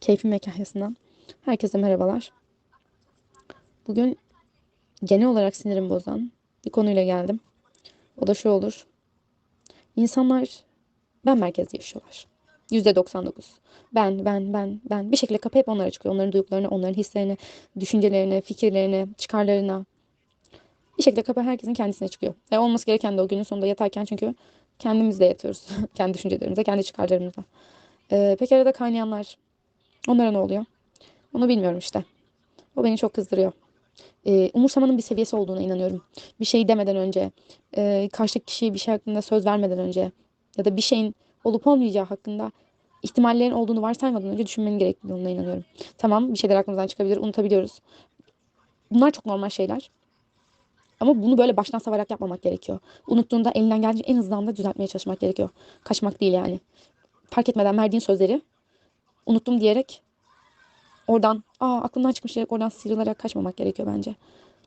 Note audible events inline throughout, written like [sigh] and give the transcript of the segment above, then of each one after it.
Keyfim ve Kahyası'ndan. Herkese merhabalar. Bugün genel olarak sinirimi bozan bir konuyla geldim. O da şu olur. İnsanlar ben merkezli yaşıyorlar. %99. Ben, ben, ben, ben. Bir şekilde kapı hep onlara çıkıyor. Onların duygularına, onların hislerine, düşüncelerine, fikirlerine, çıkarlarına. Bir şekilde kapı herkesin kendisine çıkıyor. Ve olması gereken de o günün sonunda yatarken çünkü kendimizle yatıyoruz. [laughs] kendi düşüncelerimize, kendi çıkarlarımıza. Ee, peki arada kaynayanlar, onlara ne oluyor? Onu bilmiyorum işte. O beni çok kızdırıyor. Ee, umursamanın bir seviyesi olduğuna inanıyorum. Bir şey demeden önce, e, karşıdaki kişiye bir şey hakkında söz vermeden önce ya da bir şeyin olup olmayacağı hakkında ihtimallerin olduğunu varsaymadan önce düşünmenin gerektiğine inanıyorum. Tamam bir şeyler aklımızdan çıkabilir, unutabiliyoruz. Bunlar çok normal şeyler. Ama bunu böyle baştan savarak yapmamak gerekiyor. Unuttuğunda elinden geldiğince en hızlı anda düzeltmeye çalışmak gerekiyor. Kaçmak değil yani. Fark etmeden verdiğin sözleri unuttum diyerek oradan aa aklımdan çıkmış diyerek oradan sıyrılarak kaçmamak gerekiyor bence.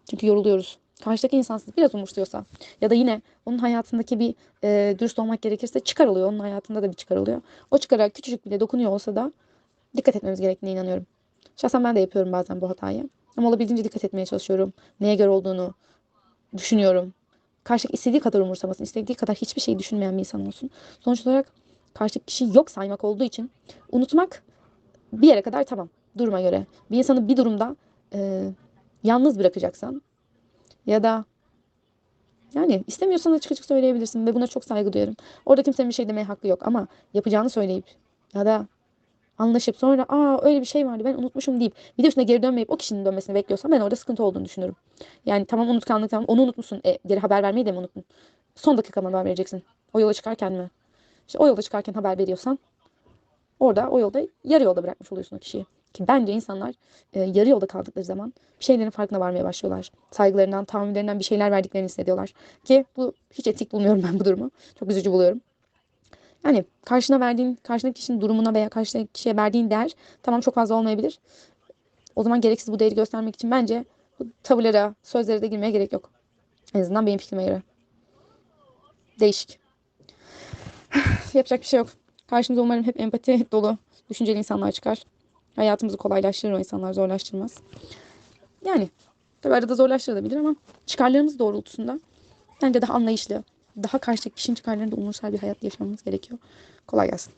Çünkü yoruluyoruz. Karşıdaki insan sizi biraz umursuyorsa ya da yine onun hayatındaki bir e, dürüst olmak gerekirse çıkar oluyor. Onun hayatında da bir çıkar oluyor. O çıkara küçücük bile dokunuyor olsa da dikkat etmemiz gerektiğine inanıyorum. Şahsen ben de yapıyorum bazen bu hatayı. Ama olabildiğince dikkat etmeye çalışıyorum. Neye göre olduğunu düşünüyorum. Karşıdaki istediği kadar umursamasın, istediği kadar hiçbir şey düşünmeyen bir insan olsun. Sonuç olarak karşıdaki kişi yok saymak olduğu için unutmak bir yere kadar tamam duruma göre. Bir insanı bir durumda e, yalnız bırakacaksan ya da yani istemiyorsan açık açık söyleyebilirsin ve buna çok saygı duyarım. Orada kimsenin bir şey demeye hakkı yok ama yapacağını söyleyip ya da anlaşıp sonra aa öyle bir şey vardı ben unutmuşum deyip bir de üstüne geri dönmeyip o kişinin dönmesini bekliyorsam ben orada sıkıntı olduğunu düşünüyorum. Yani tamam unutkanlık tamam onu unutmuşsun. E, geri haber vermeyi de mi unuttun? Son dakika mı haber vereceksin? O yola çıkarken mi? İşte o yola çıkarken haber veriyorsan orada o yolda yarı yolda bırakmış oluyorsun o kişiyi. Ki bence insanlar e, yarı yolda kaldıkları zaman bir şeylerin farkına varmaya başlıyorlar. Saygılarından, tahammüllerinden bir şeyler verdiklerini hissediyorlar. Ki bu hiç etik bulmuyorum ben bu durumu. Çok üzücü buluyorum. Yani karşına verdiğin, karşındaki kişinin durumuna veya karşıdaki kişiye verdiğin değer tamam çok fazla olmayabilir. O zaman gereksiz bu değeri göstermek için bence tavırlara, sözlere de girmeye gerek yok. En azından benim fikrime göre. Değişik. [sighs] Yapacak bir şey yok. Karşımıza umarım hep empati [laughs] dolu, düşünceli insanlar çıkar. Hayatımızı kolaylaştırır o insanlar, zorlaştırmaz. Yani tabii arada zorlaştırabilir ama çıkarlarımız doğrultusunda bence daha anlayışlı, daha karşıdaki kişinin çıkarlarını da umursar bir hayat yaşamamız gerekiyor. Kolay gelsin.